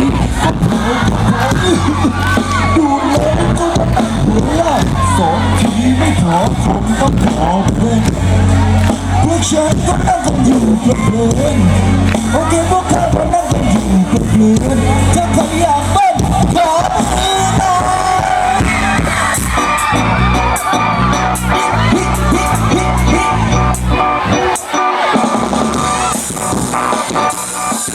ดูแลก็หัวสองทีไม่พอคงต้องขอเพื่อนพวกฉันก็นั่งกันอยู่กับเพื่อนโอเคพวกเขาก็นั่งกันอยู่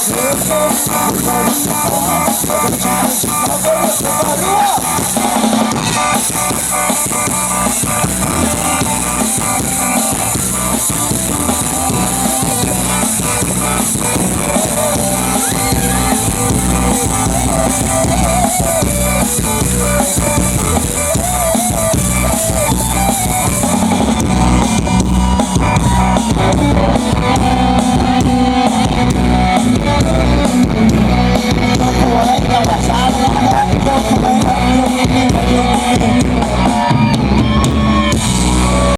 Sleep on, sleep on, sleep on.